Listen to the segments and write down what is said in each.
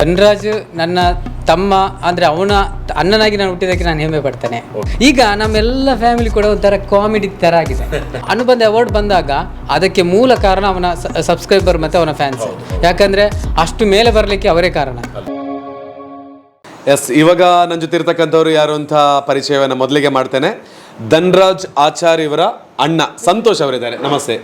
ಧನರಾಜ್ ನನ್ನ ತಮ್ಮ ಅಂದ್ರೆ ಅವನ ಅಣ್ಣನಾಗಿ ನಾನು ಹುಟ್ಟಿದಕ್ಕೆ ನಾನು ಹೆಮ್ಮೆ ಪಡ್ತೇನೆ. ಈಗ ನಮ್ಮೆಲ್ಲ ಫ್ಯಾಮಿಲಿ ಕೂಡ ಒಂಥರ ಕಾಮಿಡಿ ತರ ಆಗಿದೆ. ಅನುಬಂಧ ಅವಾರ್ಡ್ ಬಂದಾಗ ಅದಕ್ಕೆ ಮೂಲ ಕಾರಣ ಅವನ ಸಬ್ಸ್ಕ್ರೈಬರ್ ಮತ್ತೆ ಅವನ ಫ್ಯಾನ್ಸ್ ಯಾಕಂದ್ರೆ ಅಷ್ಟು ಮೇಲೆ ಬರಲಿಕ್ಕೆ ಅವರೇ ಕಾರಣ. ಎಸ್ ಇವಾಗ ನನ್ನ ಜೊತೆ ಇರ್ತಕ್ಕಂಥವ್ರು ಯಾರು ಅಂತ ಪರಿಚಯವನ್ನ ಮೊದಲಿಗೆ ಮಾಡ್ತೇನೆ. ಧನ್ರಾಜ್ ಆಚಾರ್ ಇವರ ಅಣ್ಣ ಸಂತೋಷ್ ಅವರಿದ್ದಾರೆ. ನಮಸ್ತೆ.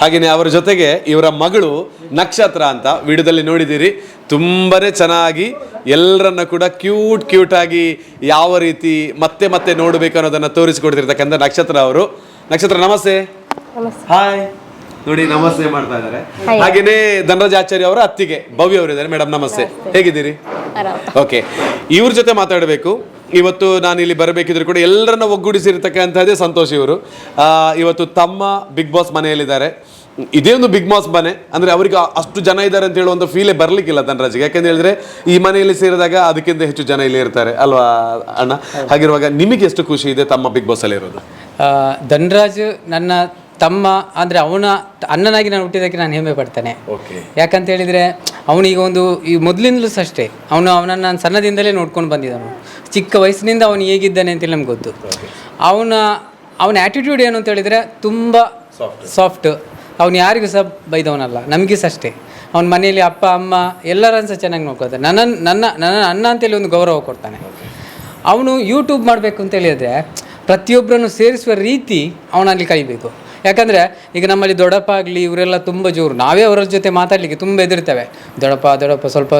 ಹಾಗೆಯೇ ಅವರ ಜೊತೆಗೆ ಇವರ ಮಗಳು ನಕ್ಷತ್ರ ಅಂತ ವಿಡಿಯೋದಲ್ಲಿ ನೋಡಿದ್ದೀರಿ. ತುಂಬನೇ ಚೆನ್ನಾಗಿ ಎಲ್ಲರನ್ನ ಕೂಡ ಕ್ಯೂಟ್ ಕ್ಯೂಟ್ ಆಗಿ ಯಾವ ರೀತಿ ಮತ್ತೆ ಮತ್ತೆ ನೋಡಬೇಕು ಅನ್ನೋದನ್ನು ತೋರಿಸಿಕೊಡ್ತಿರ್ತಕ್ಕಂಥ ನಕ್ಷತ್ರ ಅವರು. ನಕ್ಷತ್ರ ನಮಸ್ತೆ. ಹಾಯ್ ನೋಡಿ ನಮಸ್ತೆ ಮಾಡ್ತಾ ಇದ್ದಾರೆ. ಹಾಗೇನೆ ಧನರಾಜ್ ಆಚಾರ್ಯ ಅವರ ಅತ್ತಿಗೆ ಭವ್ಯ ಅವರಿದ್ದಾರೆ. ಮೇಡಮ್ ನಮಸ್ತೆ. ಹೇಗಿದ್ದೀರಿ? ಓಕೆ ಇವ್ರ ಜೊತೆ ಮಾತಾಡಬೇಕು. ಇವತ್ತು ನಾನು ಇಲ್ಲಿ ಬರಬೇಕಿದ್ರು ಕೂಡ ಎಲ್ಲರನ್ನ ಒಗ್ಗೂಡಿಸಿರ್ತಕ್ಕಂಥದ್ದೇ ಸಂತೋಷ್ ಇವರು. ಆ, ಇವತ್ತು ತಮ್ಮ ಬಿಗ್ ಬಾಸ್ ಮನೆಯಲ್ಲಿದ್ದಾರೆ. ಇದೇ ಒಂದು ಬಿಗ್ ಬಾಸ್ ಮನೆ. ಅಂದ್ರೆ ಅವರಿಗೆ ಅಷ್ಟು ಜನ ಇದ್ದಾರೆ ಅಂತ ಹೇಳುವಂಥ ಫೀಲೇ ಬರ್ಲಿಕ್ಕಿಲ್ಲ ಧನರಾಜ್ಗೆ. ಯಾಕಂತ ಹೇಳಿದ್ರೆ ಈ ಮನೆಯಲ್ಲಿ ಸೇರಿದಾಗ ಅದಕ್ಕಿಂತ ಹೆಚ್ಚು ಜನ ಇಲ್ಲಿ ಇರ್ತಾರೆ. ಅಲ್ವಾ ಅಣ್ಣ? ಹಾಗಿರುವಾಗ ನಿಮಗೆ ಎಷ್ಟು ಖುಷಿ ಇದೆ ತಮ್ಮ ಬಿಗ್ ಬಾಸ್ ಅಲ್ಲಿ ಇರೋದು? ಆ, ಧನರಾಜ್ ನನ್ನ ತಮ್ಮ ಅಂದರೆ ಅವನ ಅಣ್ಣನಾಗಿ ನಾನು ಹುಟ್ಟಿದ್ದಕ್ಕೆ ನಾನು ಹೆಮ್ಮೆ ಪಡ್ತೇನೆ. ಓಕೆ ಯಾಕಂತ ಹೇಳಿದರೆ ಅವನಿಗೆ ಒಂದು ಈ ಮೊದಲಿಂದಲೂ ಅಷ್ಟೇ ಅವನು ಅವನನ್ನು ನಾನು ಸಣ್ಣದಿಂದಲೇ ನೋಡ್ಕೊಂಡು ಬಂದಿದ್ದನು ಚಿಕ್ಕ ವಯಸ್ಸಿನಿಂದ ಅವನು ಹೇಗಿದ್ದಾನೆ ಅಂತೇಳಿ ನಮ್ಗೆ ಗೊತ್ತು. ಅವನ ಅವನ ಆ್ಯಟಿಟ್ಯೂಡ್ ಏನು ಅಂತ ಹೇಳಿದರೆ ತುಂಬ ಸಾಫ್ಟ್ ಅವನು ಯಾರಿಗೂ ಸಹ ಬೈದವನಲ್ಲ ನಮಗೆ ಸಹ ಅಷ್ಟೇ ಅವನ ಮನೆಯಲ್ಲಿ ಅಪ್ಪ ಅಮ್ಮ ಎಲ್ಲರನ್ನು ಸಹ ಚೆನ್ನಾಗಿ ನೋಡ್ಕೊಳ್ತಾನೆ ನನ್ನ ನನ್ನ ನನ್ನ ಅಣ್ಣ ಅಂತೇಳಿ ಒಂದು ಗೌರವ ಕೊಡ್ತಾನೆ. ಅವನು ಯೂಟ್ಯೂಬ್ ಮಾಡಬೇಕು ಅಂತ ಹೇಳಿದರೆ ಪ್ರತಿಯೊಬ್ಬರನ್ನು ಸೇರಿಸುವ ರೀತಿ ಅವನಲ್ಲಿ ಕಲಿಬೇಕು. ಯಾಕಂದರೆ ಈಗ ನಮ್ಮಲ್ಲಿ ದೊಡ್ಡಪ್ಪ ಆಗಲಿ ಇವರೆಲ್ಲ ತುಂಬ ಜೋರು. ನಾವೇ ಅವರ ಜೊತೆ ಮಾತಾಡಲಿಕ್ಕೆ ತುಂಬ ಎದುರ್ತೇವೆ ದೊಡ್ಡಪ್ಪ ದೊಡ್ಡಪ್ಪ ಸ್ವಲ್ಪ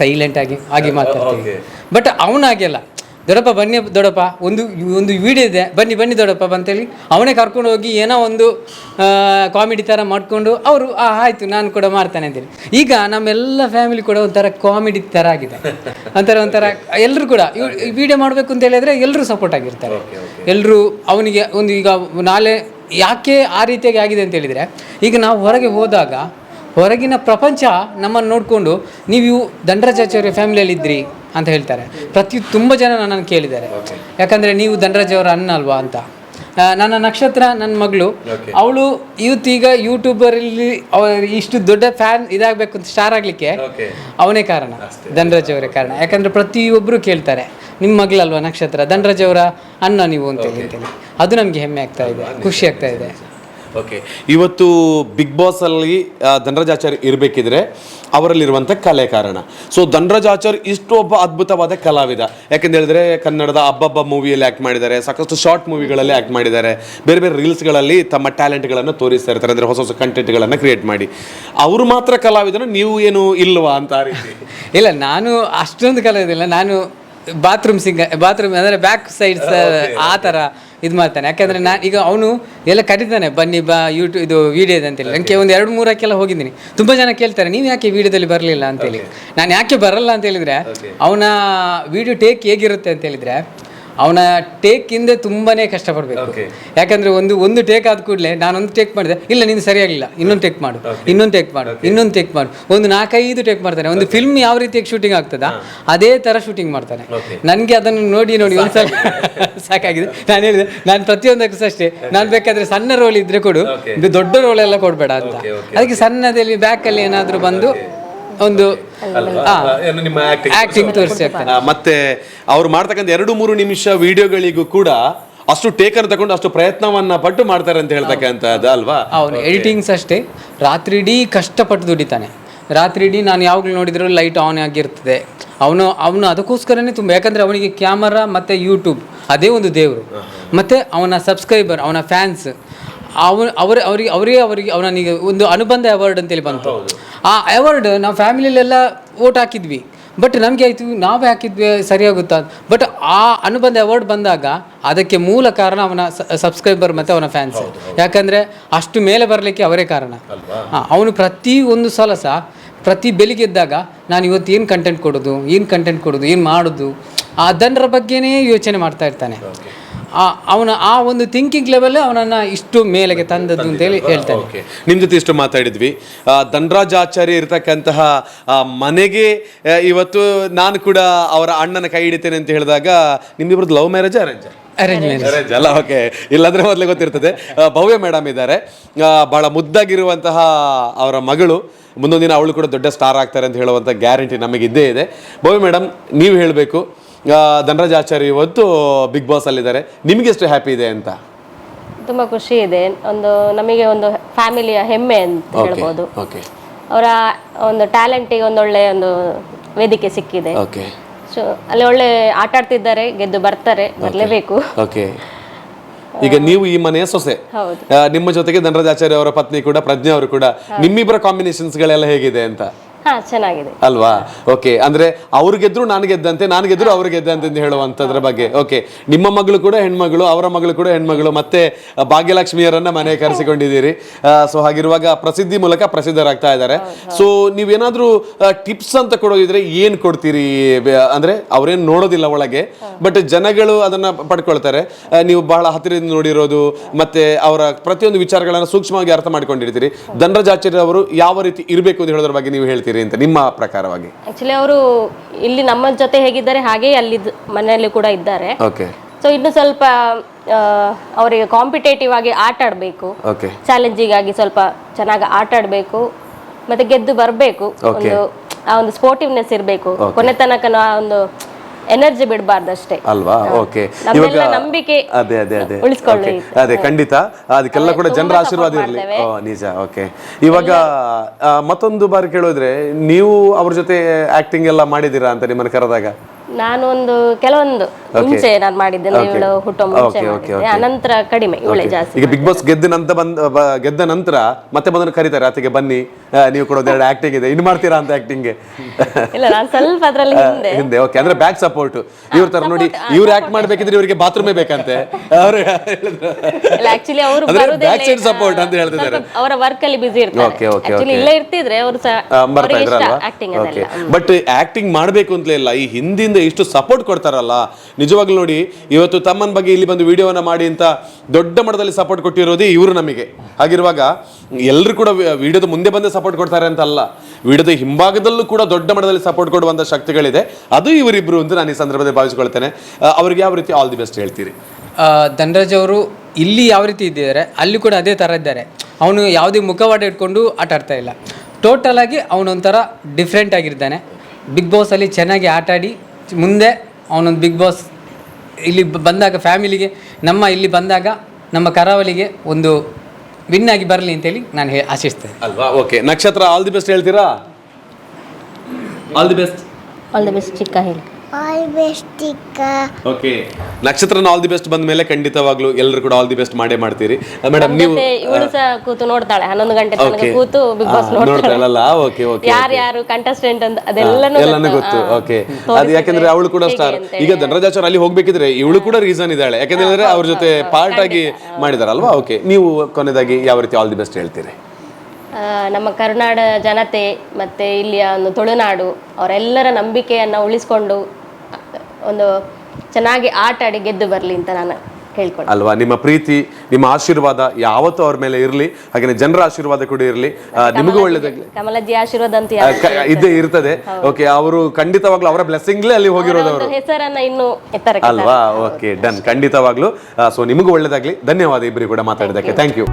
ಸೈಲೆಂಟ್ ಆಗಿ ಆಗಿ ಮಾತಾಡ್ತೀವಿ. ಬಟ್ ಅವನಾಗಿಲ್ಲ ದೊಡ್ಡಪ್ಪ ಬನ್ನಿ ದೊಡ್ಡಪ್ಪ ಒಂದು ಒಂದು ವಿಡಿಯೋ ಇದೆ. ಬನ್ನಿ ಬನ್ನಿ ದೊಡ್ಡಪ್ಪ ಅಂತೇಳಿ ಅವನೇ ಕರ್ಕೊಂಡು ಹೋಗಿ ಏನೋ ಒಂದು ಕಾಮಿಡಿ ಥರ ಮಾಡಿಕೊಂಡು ಅವರು ಆ ಆಯಿತು ನಾನು ಕೂಡ ಮಾಡ್ತಾನೆ ಅಂತೇಳಿ ಈಗ ನಮ್ಮೆಲ್ಲ ಫ್ಯಾಮಿಲಿ ಕೂಡ ಒಂಥರ ಕಾಮಿಡಿ ಥರ ಆಗಿದೆ. ಒಂಥರ ಒಂಥರ ಎಲ್ಲರೂ ಕೂಡ ವಿಡಿಯೋ ಮಾಡಬೇಕು ಅಂತ ಹೇಳಿದ್ರೆ ಎಲ್ಲರೂ ಸಪೋರ್ಟ್ ಆಗಿರ್ತಾರೆ ಎಲ್ಲರೂ ಅವನಿಗೆ ಒಂದು ಈಗ ನಾಳೆ ಯಾಕೆ ಆ ರೀತಿಯಾಗಿ ಆಗಿದೆ ಅಂತ ಹೇಳಿದರೆ ಈಗ ನಾವು ಹೊರಗೆ ಹೋದಾಗ ಹೊರಗಿನ ಪ್ರಪಂಚ ನಮ್ಮನ್ನು ನೋಡಿಕೊಂಡು ನೀವು ಇವು ದಂಡರಾಜಾಚಾರ್ಯ ಫ್ಯಾಮಿಲಿಯಲ್ಲಿ ಇದ್ರಿ ಅಂತ ಹೇಳ್ತಾರೆ. ಪ್ರತಿ ತುಂಬ ಜನ ನನ್ನನ್ನು ಕೇಳಿದ್ದಾರೆ. ಯಾಕಂದರೆ ನೀವು ದಂಡರಾಜ್ ಅವರ ಅಣ್ಣ ಅಲ್ವಾ ಅಂತ. ನನ್ನ ನಕ್ಷತ್ರ ನನ್ನ ಮಗಳು. ಅವಳು ಇವತ್ತೀಗ ಯೂಟ್ಯೂಬರಲ್ಲಿ ಇಲ್ಲಿ ಇಷ್ಟು ದೊಡ್ಡ ಫ್ಯಾನ್ ಇದಾಗಬೇಕು ಅಂತ ಸ್ಟಾರ್ ಆಗಲಿಕ್ಕೆ ಅವನೇ ಕಾರಣ. ಧನರಾಜ್ ಅವರೇ ಕಾರಣ. ಯಾಕಂದ್ರೆ ಪ್ರತಿಯೊಬ್ಬರು ಕೇಳ್ತಾರೆ ನಿಮ್ಮ ಮಗಳಲ್ವಾ ನಕ್ಷತ್ರ? ಧನರಾಜ್ ಅವರ ಅನ್ನ ನೀವು? ಅಂತ ಹೇಳ್ತೀನಿ ಅದು ನಮಗೆ ಹೆಮ್ಮೆ ಆಗ್ತಾ ಇದೆ ಖುಷಿ ಆಗ್ತಾ ಇದೆ. ಓಕೆ ಇವತ್ತು ಬಿಗ್ ಬಾಸ್ ಅಲ್ಲಿ ಆ, ಧನರಾಜ್ ಆಚಾರ್ಯ ಇರಬೇಕಿದ್ರೆ ಅವರಲ್ಲಿರುವಂಥ ಕಲೆ ಕಾರಣ. ಸೊ ಧನರಾಜಾಚಾರ್ಯ ಇಷ್ಟು ಒಬ್ಬ ಅದ್ಭುತವಾದ ಕಲಾವಿದ. ಯಾಕೆಂತ ಹೇಳಿದ್ರೆ ಕನ್ನಡದ ಅಬ್ಬಬ್ಬ ಮೂವಿಯಲ್ಲಿ ಆ್ಯಕ್ಟ್ ಮಾಡಿದ್ದಾರೆ ಸಾಕಷ್ಟು ಶಾರ್ಟ್ ಮೂವಿಗಳಲ್ಲಿ ಆ್ಯಕ್ಟ್ ಮಾಡಿದ್ದಾರೆ ಬೇರೆ ಬೇರೆ ರೀಲ್ಸ್ಗಳಲ್ಲಿ ತಮ್ಮ ಟ್ಯಾಲೆಂಟ್ಗಳನ್ನು ತೋರಿಸ್ತಾ ಇರ್ತಾರೆ ಅಂದರೆ ಹೊಸ ಹೊಸ ಕಂಟೆಂಟ್ಗಳನ್ನು ಕ್ರಿಯೇಟ್ ಮಾಡಿ. ಅವರು ಮಾತ್ರ ಕಲಾವಿದನ ನೀವು ಏನು ಇಲ್ವಾ ಅಂತ ಆ ರೀತಿ? ಇಲ್ಲ ನಾನು ಅಷ್ಟೊಂದು ಕಲಿಯೋದಿಲ್ಲ ನಾನು ಬಾತ್ರೂಮ್ ಸಿಂಗ ಬಾತ್ರೂಮ್ ಅಂದರೆ ಬ್ಯಾಕ್ ಸೈಡ್ಸ್ ಆ ಥರ. ಇದು ಮಾಡ್ತಾನೆ. ಯಾಕಂದ್ರೆ ನಾನು ಈಗ ಅವನು ಎಲ್ಲ ಕರೀತಾನೆ ಬನ್ನಿ ಬಾ ಯೂಟ್ಯೂಬ್ ಇದು ವಿಡಿಯೋ ಇದೆ ಅಂತೇಳಿ. ನನಗೆ ಒಂದು ಎರಡು ಮೂರಕ್ಕೆಲ್ಲ ಹೋಗಿದ್ದೀನಿ. ತುಂಬ ಜನ ಕೇಳ್ತಾರೆ ನೀವು ಯಾಕೆ ವಿಡಿಯೋದಲ್ಲಿ ಬರಲಿಲ್ಲ? ಅಂತೇಳಿ. ನಾನು ಯಾಕೆ ಬರಲ್ಲ ಅಂತ ಹೇಳಿದ್ರೆ ಅವನ ವಿಡಿಯೋ ಟೇಕ್ ಹೇಗಿರುತ್ತೆ ಅಂತ ಹೇಳಿದರೆ ಅವನ ಟೇಕ್ ಹಿಂದೆ ತುಂಬಾನೇ ಕಷ್ಟಪಡಬೇಕು. ಯಾಕಂದ್ರೆ ಒಂದು ಒಂದು ಟೇಕ್ ಆದ ಕೂಡಲೇ ನಾನೊಂದು ಟೇಕ್ ಮಾಡಿದೆ. ಇಲ್ಲ ನೀನು ಸರಿಯಾಗಿಲ್ಲ ಇನ್ನೊಂದು ಟೇಕ್ ಮಾಡು. ಇನ್ನೊಂದು ಟೇಕ್ ಮಾಡು. ಇನ್ನೊಂದು ಟೇಕ್ ಮಾಡು. ಒಂದು ನಾಲ್ಕೈದು ಟೇಕ್ ಮಾಡ್ತಾನೆ. ಒಂದು ಫಿಲ್ಮ್ ಯಾವ ರೀತಿಯಾಗಿ ಶೂಟಿಂಗ್ ಆಗ್ತದ? ಅದೇ ತರ ಶೂಟಿಂಗ್ ಮಾಡ್ತಾನೆ. ನನಗೆ ಅದನ್ನು ನೋಡಿ ನೋಡಿ ಒಂದ್ಸಲ ಸಾಕಾಗಿದೆ. ನಾನು ಹೇಳಿದೆ ನಾನು ಪ್ರತಿಯೊಂದಕ್ಕೂ ಅಷ್ಟೇ. ನಾನು ಬೇಕಾದ್ರೆ ಸಣ್ಣ ರೋಲ್ ಇದ್ರೆ ಕೊಡು. ಇದು ದೊಡ್ಡ ರೋಲ್ ಎಲ್ಲ ಕೊಡಬೇಡ ಅಂತ. ಅದಕ್ಕೆ ಸಣ್ಣದಲ್ಲಿ ಬ್ಯಾಕಲ್ಲಿ ಏನಾದರೂ ಬಂದು ಒಂದು ನಿಮ್ಮ ಆಕ್ಟಿಂಗ್ ತೋರಿಸಿ. ಮತ್ತೆ ಅವ್ರು ಮಾಡ್ತಕ್ಕಂಥ ಎರಡು ಮೂರು ನಿಮಿಷ ವಿಡಿಯೋಗಳಿಗೂ ಕೂಡ ಅಷ್ಟು ಟೇಕನ್ ತಗೊಂಡು ಅಷ್ಟು ಪ್ರಯತ್ನವನ್ನ ಪಟ್ಟು ಮಾಡ್ತಾರೆ ಅಂತ ಹೇಳ್ತಕ್ಕಂಥದ್ದು ಅಲ್ವಾ? ಅವನು ಎಡಿಟಿಂಗ್ಸ್ ಅಷ್ಟೇ. ರಾತ್ರಿ ಇಡೀ ಕಷ್ಟಪಟ್ಟು ದುಡಿತಾನೆ. ರಾತ್ರಿ ಇಡೀ ನಾನು ಯಾವಾಗಲೂ ನೋಡಿದ್ರು ಲೈಟ್ ಆನ್ ಆಗಿರ್ತದೆ. ಅವನು ಅವನು ಅದಕ್ಕೋಸ್ಕರನೇ ತುಂಬ ಯಾಕಂದರೆ ಅವನಿಗೆ ಕ್ಯಾಮರಾ ಮತ್ತು ಯೂಟ್ಯೂಬ್ ಅದೇ ಒಂದು ದೇವರು. ಮತ್ತು ಅವನ ಸಬ್ಸ್ಕ್ರೈಬರ್ ಅವನ ಫ್ಯಾನ್ಸ್ ಅವನು ಅವರೇ ಅವರಿಗೆ ಅವರೇ ಅವರಿಗೆ ಅವನಿಗೆ ಒಂದು ಅನುಬಂಧ ಅವಾರ್ಡ್ ಅಂತೇಳಿ ಬಂತು. ಆ ಅವಾರ್ಡ್ ನಾವು ಫ್ಯಾಮಿಲಿಯಲ್ಲೆಲ್ಲ ಓಟ್ ಹಾಕಿದ್ವಿ. ಬಟ್ ನಮಗೆ ಆಯಿತು ನಾವೇ ಹಾಕಿದ್ವಿ ಸರಿಯಾಗುತ್ತಾ? ಬಟ್ ಆ ಅನುಬಂಧ ಅವಾರ್ಡ್ ಬಂದಾಗ ಅದಕ್ಕೆ ಮೂಲ ಕಾರಣ ಅವನ ಸಬ್ಸ್ಕ್ರೈಬರ್ ಮತ್ತು ಅವನ ಫ್ಯಾನ್ಸ್ ಯಾಕಂದರೆ ಅಷ್ಟು ಮೇಲೆ ಬರಲಿಕ್ಕೆ ಅವರೇ ಕಾರಣ. ಹಾಂ ಅವನು ಪ್ರತಿ ಒಂದು ಸಲ ಸಹ ಪ್ರತಿ ಬೆಳಿಗ್ಗೆ ಇದ್ದಾಗ ನಾನು ಇವತ್ತು ಏನು ಕಂಟೆಂಟ್ ಕೊಡೋದು ಏನು ಕಂಟೆಂಟ್ ಕೊಡೋದು ಏನು ಮಾಡೋದು ಅದರ ಬಗ್ಗೆನೇ ಯೋಚನೆ ಮಾಡ್ತಾ ಇರ್ತಾನೆ. ಅವನ ಆ ಒಂದು ಥಿಂಕಿಂಗ್ ಲೆವೆಲ್ ಅವನನ್ನು ಇಷ್ಟು ಮೇಲೆಗೆ ತಂದದ್ದು ಅಂತೇಳಿ ಹೇಳ್ತಾನೆ. ಓಕೆ. ನಿಮ್ ಜೊತೆ ಇಷ್ಟು ಮಾತಾಡಿದ್ವಿ. ಆ, ಧನರಾಜ್ ಆಚಾರ್ಯ ಇರತಕ್ಕಂತಹ ಆ, ಮನೆಗೆ ಆ, ಇವತ್ತು ನಾನು ಕೂಡ ಅವರ ಅಣ್ಣನ ಕೈ ಹಿಡಿತೇನೆ ಅಂತ ಹೇಳಿದಾಗ ನಿಮ್ಮಿಬ್ರದ್ದು ಲವ್ ಮ್ಯಾರೇಜ್ ಅರೇಂಜ್ ಅರೇಂಜ್ ಅಲ್ಲ ಓಕೆ. ಇಲ್ಲಾಂದ್ರೆ ಮೊದಲೇ ಗೊತ್ತಿರ್ತದೆ. ಆ, ಭವ್ಯ ಮೇಡಮ್ ಇದ್ದಾರೆ. ಆ, ಬಹಳ ಮುದ್ದಾಗಿರುವಂತಹ ಅವರ ಮಗಳು. ಮುಂದೊಂದು ದಿನ ಅವಳು ಕೂಡ ದೊಡ್ಡ ಸ್ಟಾರ್ ಆಗ್ತಾರೆ ಅಂತ ಹೇಳುವಂಥ ಗ್ಯಾರಂಟಿ ನಮಗಿದ್ದೇ ಇದೆ. ಭವ್ಯ ಮೇಡಮ್ ನೀವು ಹೇಳಬೇಕು. ಧನರಾಜ್ ಆಚಾರ್ಯ ಇವತ್ತು ಬಿಗ್ ಬಾಸ್ ಅಲ್ಲಿದ್ದಾರೆ. ನಿಮಗೆ ಎಷ್ಟು ಹ್ಯಾಪಿ ಇದೆ ಅಂತ? ತುಂಬ ಖುಷಿ ಇದೆ. ಒಂದು ನಮಗೆ ಒಂದು ಫ್ಯಾಮಿಲಿಯ ಹೆಮ್ಮೆ ಅಂತ ಹೇಳ್ಬೋದು. ಓಕೆ ಅವರ ಒಂದು ಟ್ಯಾಲೆಂಟಿಗೆ ಒಂದೊಳ್ಳೆ ಒಂದು ವೇದಿಕೆ ಸಿಕ್ಕಿದೆ. ಓಕೆ ಸೊ ಅಲ್ಲಿ ಒಳ್ಳೆ ಆಟ ಆಡ್ತಿದ್ದಾರೆ ಗೆದ್ದು ಬರ್ತಾರೆ ಬರಲೇಬೇಕು. ಓಕೆ ಈಗ ನೀವು ಈ ಮನೆಯ ಸೊಸೆ. ನಿಮ್ಮ ಜೊತೆಗೆ ಧನರಾಜ್ ಆಚಾರ್ಯ ಅವರ ಪತ್ನಿ ಕೂಡ ಪ್ರಜ್ಞೆ ಅವರು ಕೂಡ. ನಿಮ್ಮಿಬ್ಬರ ಕಾಂಬಿನೇಷನ್ಸ್ಗಳೆಲ್ಲ ಹೇಗಿದೆ ಅಂತ? ಚೆನ್ನಾಗಿದೆ. ಅಲ್ವಾ? ಓಕೆ ಅಂದ್ರೆ ಅವ್ರು ಗೆದ್ರು ನಾನು ಗೆದ್ದಂತೆ ನಾನು ಗೆದ್ರು ಅವ್ರು ಗೆದ್ದಂತೆ ಅಂತ ಹೇಳುವಂತದ್ರ ಬಗ್ಗೆ. ಓಕೆ ನಿಮ್ಮ ಮಗಳು ಕೂಡ ಹೆಣ್ಮಗಳು ಅವರ ಮಗಳು ಕೂಡ ಹೆಣ್ಮಗಳು ಮತ್ತೆ ಭಾಗ್ಯಲಕ್ಷ್ಮಿಯರನ್ನ ಮನೆ ಕರೆಸಿಕೊಂಡಿದ್ದೀರಿ. ಸೊ ಹಾಗಿರುವಾಗ ಪ್ರಸಿದ್ಧಿ ಮೂಲಕ ಪ್ರಸಿದ್ಧರಾಗ್ತಾ ಇದ್ದಾರೆ. ಸೊ ನೀವೇನಾದ್ರೂ ಟಿಪ್ಸ್ ಅಂತ ಕೊಡೋದಿದ್ರೆ ಏನ್ ಕೊಡ್ತೀರಿ? ಅಂದ್ರೆ ಅವ್ರೇನ್ ನೋಡೋದಿಲ್ಲ ಒಳಗೆ ಬಟ್ ಜನಗಳು ಅದನ್ನ ಪಡ್ಕೊಳ್ತಾರೆ. ನೀವು ಬಹಳ ಹತ್ತಿರದಿಂದ ನೋಡಿರೋದು ಮತ್ತೆ ಅವರ ಪ್ರತಿಯೊಂದು ವಿಚಾರಗಳನ್ನ ಸೂಕ್ಷ್ಮವಾಗಿ ಅರ್ಥ ಮಾಡ್ಕೊಂಡಿರ್ತೀರಿ. ಧನರಾಜ್ ಆಚಾರ್ಯ ಅವರು ಯಾವ ರೀತಿ ಇರಬೇಕು ಅಂತ ಹೇಳೋದ್ರ ಬಗ್ಗೆ ನೀವು ಹೇಳ್ತೀರಿ? ಅಂತ ನಿಮ್ಮ ಪ್ರಕಾರವಾಗಿ? ಆಕ್ಚುಲಿ ಅವರು ಇಲ್ಲಿ ನಮ್ಮ ಜೊತೆ ಹೇಗಿದ್ದಾರೆ ಹಾಗೆ ಅಲ್ಲಿ ಮನೆಯಲ್ಲಿ ಕೂಡ ಇದ್ದಾರೆ. ಓಕೆ ಸೊ ಇನ್ನು ಸ್ವಲ್ಪ ಅವರಿಗೆ ಕಾಂಪಿಟೇಟಿವ್ ಆಗಿ ಆಟ ಆಡಬೇಕು. ಓಕೆ ಚಾಲೆಂಜಿಂಗ್ ಆಗಿ ಸ್ವಲ್ಪ ಚೆನ್ನಾಗಿ ಆಟ ಆಡಬೇಕು. ಮತ್ತೆ ಗೆದ್ದು ಬರಬೇಕು. ಒಂದು ಆ ಒಂದು ಸ್ಪೋರ್ಟಿವ್ನೆಸ್ ಇರಬೇಕು. ಕೊನೆ ತನಕ ಆ ಒಂದು ಎನರ್ಜಿ ಬಿಡಬಾರ್ದು ಅಷ್ಟೇ ಅಲ್ವಾ ಓಕೆ. ಇವಾಗ ನಂಬಿಕೆ ಅದೇ ಅದೇ ಅದೇ. ಉಳಿಸ್ಕೊಳ್ಳಿ. ಅದೇ ಖಂಡಿತ. ಅದಕ್ಕೆಲ್ಲ ಕೂಡ ಜನರ ಆಶೀರ್ವಾದ ಇರಲಿ. ಓ ನಿಜ. ಓಕೆ. ಇವಾಗ ಮತ್ತೊಂದು ಬಾರಿ ಕೇಳೋದ್ರೆ ನೀವು ಅವ್ರ ಜೊತೆ ಆಕ್ಟಿಂಗ್ ಎಲ್ಲ ಮಾಡಿದ್ದೀರಾ ಅಂತ ನಿಮ್ಮನ್ನ ಕರೆದಾಗ? ನಾನು ಒಂದು ಕೆಲವೊಂದು ಮುಂಚೆ ನಾನು ಮಾಡಿದ್ದೆ ಇವಳು ಹುಟ್ಟೋ ಮುಂಚೆ ಮಾಡಿದ್ದೆ. ಅನಂತರ ಕಡಿಮೆ ಇವಳೆ ಜಾಸ್ತಿ ಈಗ ಬಿಗ್ ಬಾಸ್ ಗೆದ್ದ ನಂತರ ಬಂದ ಗೆದ್ದ ನಂತರ ಮತ್ತೆ ಬಂದು ಕರೀತಾರೆ ಆತಿಗೆ ಬನ್ನಿ ನೀವು ಕೂಡ ಒಂದೆರಡು ಆಕ್ಟಿಂಗ್ ಇದೆ. ಇನ್ನು ಮಾಡ್ತೀರಾ ಅಂತ ಆಕ್ಟಿಂಗ್ ಇಲ್ಲ ನಾನು ಸ್ವಲ್ಪ ಅದರಲ್ಲಿ ಹಿಂದೆ. ಹಿಂದೆ. ಓಕೆ ಅಂದ್ರೆ ಬ್ಯಾಕ್ ಸಪೋರ್ಟ್ ಇವ್ರ ತರ ನೋಡಿ ಇವ್ರು ಆಕ್ಟ್ ಮಾಡ್ಬೇಕಿದ್ರೆ ಇವರಿಗೆ ಬಾತ್ರೂಮ್ ಬೇಕಂತೆ. ಅವರು ಇಲ್ಲ ಆಕ್ಚುಲಿ ಅವರು ಬರೋದೇ ಬ್ಯಾಕ್ ಸೈಡ್ ಸಪೋರ್ಟ್ ಅಂತ ಹೇಳ್ತಿದ್ದಾರೆ. ಅವರ ವರ್ಕ್ ಅಲ್ಲಿ ಬಿಸಿ ಇರ್ತಾರೆ. ಓಕೆ ಓಕೆ ಆಕ್ಚುಲಿ ಇಲ್ಲೇ ಇರ್ತಿದ್ರೆ ಅವರು ಬರ್ತಾ ಇದ್ರಲ್ವಾ? ಆಕ್ಟಿಂಗ್ ಅದೆಲ್ಲ ಬಟ್ ಆಕ್ಟಿಂಗ್ ಮಾಡಬೇಕು ಅಂತಲೇ ಇಲ್ಲ. ಈ ಹಿಂದಿಂದ ಇಷ್ಟು ಸಪೋರ್ಟ್ ಕೊಡ್ತಾರಲ್ಲ? ನಿಜವಾಗ್ಲೂ ನೋಡಿ, ಇವತ್ತು ತಮ್ಮನ ಬಗ್ಗೆ ಇಲ್ಲಿ ಬಂದು ವಿಡಿಯೋವನ್ನು ಮಾಡಿ ಅಂತ ದೊಡ್ಡ ಮಟ್ಟದಲ್ಲಿ ಸಪೋರ್ಟ್ ಕೊಟ್ಟಿರೋದೇ ಇವರು ನಮಗೆ. ಹಾಗಿರುವಾಗ ಎಲ್ಲರೂ ಕೂಡ ವಿಡಿಯೋದ ಮುಂದೆ ಬಂದೇ ಸಪೋರ್ಟ್ ಕೊಡ್ತಾರೆ ಅಂತ ಅಲ್ಲ ವಿಡಿಯೋದ ಹಿಂಭಾಗದಲ್ಲೂ ಕೂಡ ದೊಡ್ಡ ಮಟ್ಟದಲ್ಲಿ ಸಪೋರ್ಟ್ ಕೊಡುವಂಥ ಶಕ್ತಿಗಳಿದೆ. ಅದು ಇವರಿಬ್ಬರು ಅಂತ ನಾನು ಈ ಸಂದರ್ಭದಲ್ಲಿ ಭಾವಿಸ್ಕೊಳ್ತೇನೆ. ಅವ್ರಿಗೆ ಯಾವ ರೀತಿ ಆಲ್ ದಿ ಬೆಸ್ಟ್ ಹೇಳ್ತೀರಿ? ಧನರಾಜ್ ಅವರು ಇಲ್ಲಿ ಯಾವ ರೀತಿ ಇದ್ದಿದ್ದಾರೆ ಅಲ್ಲಿ ಕೂಡ ಅದೇ ಥರ ಇದ್ದಾರೆ. ಅವನು ಯಾವುದೇ ಮುಖವಾಡ ಇಟ್ಕೊಂಡು ಆಟ ಆಡ್ತಾ ಇಲ್ಲ. ಟೋಟಲಾಗಿ ಅವನೊಂಥರ ಡಿಫ್ರೆಂಟ್ ಆಗಿರ್ತಾನೆ. ಬಿಗ್ ಬಾಸಲ್ಲಿ ಚೆನ್ನಾಗಿ ಆಟ ಆಡಿ ಮುಂದೆ ಅವನೊಂದು ಬಿಗ್ ಬಾಸ್ ಇಲ್ಲಿ ಬ- ಬಂದಾಗ ಫ್ಯಾಮಿಲಿಗೆ ನಮ್ಮ ಇಲ್ಲಿ ಬಂದಾಗ ನಮ್ಮ ಕರಾವಳಿಗೆ ಒಂದು ವಿನ್ ಆಗಿ ಬರಲಿ ಅಂತೇಳಿ ನಾನು ಹೇ ಆಶಿಸ್ತೇನೆ. ಅಲ್ವಾ? Okay Nakshatra all the best ಹೇಳ್ತೀರಾ? All the best all the best ಚಿಕ್ಕ ಹೇಳಿ. ಆಲ್ ಓಕೆ ನಕ್ಷತ್ರನ ಆಲ್ ದಿ ಬೆಸ್ಟ್ ಬಂದ ಮೇಲೆ ಖಂಡಿತವಾಗ್ಲೂ ಎಲ್ಲರೂ ಕೂಡ ಆಲ್ ದಿ ಬೆಸ್ಟ್ ಮಾಡೇ ಮಾಡ್ತೀರಿ. ಮೇಡಮ್ ನೀವು ಇವಳು ಸಹ ಕೂತು ನೋಡ್ತಾಳೆ. ಹನ್ನೊಂದು ಗಂಟೆ ತನಕ ಕೂತು ಬಿಗ್ ಬಾಸ್ ನೋಡ್ತಾಳಲ್ಲ? ನೋಡ್ತಾಳೆ ಓಕೆ ಓಕೆ ಯಾರು ಯಾರು ಕಂಟೆಸ್ಟೆಂಟ್ ಅಂತ ಅದೆಲ್ಲನೂ ಎಲ್ಲನೂ ಗೊತ್ತು. ಓಕೆ ಅದು ಯಾಕಂದ್ರೆ ಅವಳು ಕೂಡ ಸ್ಟಾರ್ ಈಗ ಧನರಾಜಾಚಾರ್ ಅಲ್ಲಿ ಹೋಗ್ಬೇಕಿದ್ರೆ ಇವಳು ಕೂಡ ರೀಸನ್ ಇದ್ದಾಳೆ. ಯಾಕಂದ್ರೆ ಅವ್ರ ಜೊತೆ ಪಾರ್ಟ್ ಆಗಿ ಮಾಡಿದಾರಲ್ವಾ? ಓಕೆ ನೀವು ಕೊನೆದಾಗಿ ಯಾವ ರೀತಿ ಆಲ್ ದಿ ಬೆಸ್ಟ್ ಹೇಳ್ತೀರಿ? ಆ, ನಮ್ಮ ಕರುನಾಡ ಜನತೆ ಮತ್ತೆ ಇಲ್ಲಿಯ ಒಂದು ತುಳುನಾಡು ಅವರೆಲ್ಲರ ನಂಬಿಕೆಯನ್ನು ಉಳಿಸ್ಕೊಂಡು ಒಂದು ಚೆನ್ನಾಗಿ ಆಟ ಆಡಿ ಗೆದ್ದು ಬರಲಿ ಅಂತ ನಾನು ಕೇಳ್ಕೊಂಡು ಅಲ್ವಾ? ನಿಮ್ಮ ಪ್ರೀತಿ ನಿಮ್ಮ ಆಶೀರ್ವಾದ ಯಾವತ್ತೂ ಅವ್ರ ಮೇಲೆ ಇರಲಿ. ಹಾಗೆ ಜನರ ಆಶೀರ್ವಾದ ಕೂಡ ಇರಲಿ. ನಿಮಗೂ ಒಳ್ಳೇದಾಗಲಿ. ಕಮಲಜಿ ಆಶೀರ್ವಾದ ಅಂತ ಕ- ಇದ್ದೇ ಇರ್ತದೆ. ಓಕೆ ಅವರು ಖಂಡಿತವಾಗ್ಲೂ ಅವರ ಬ್ಲೆಸ್ಸಿಂಗ್ಲೇ ಅಲ್ಲಿ ಹೋಗಿರೋದು ಅವರು. ಹೆಸರನ್ನ ಇನ್ನು ಎತ್ತರಕ್ಕೆ ಅಲ್ವಾ? ಓಕೆ ಡನ್ ಖಂಡಿತವಾಗ್ಲು. ಸೊ ನಿಮಗೂ ಒಳ್ಳೇದಾಗ್ಲಿ. ಧನ್ಯವಾದ ಇಬ್ಬರಿಗೂ ಕೂಡ ಮಾತಾಡಿದ್ದಕ್ಕೆ. Thank you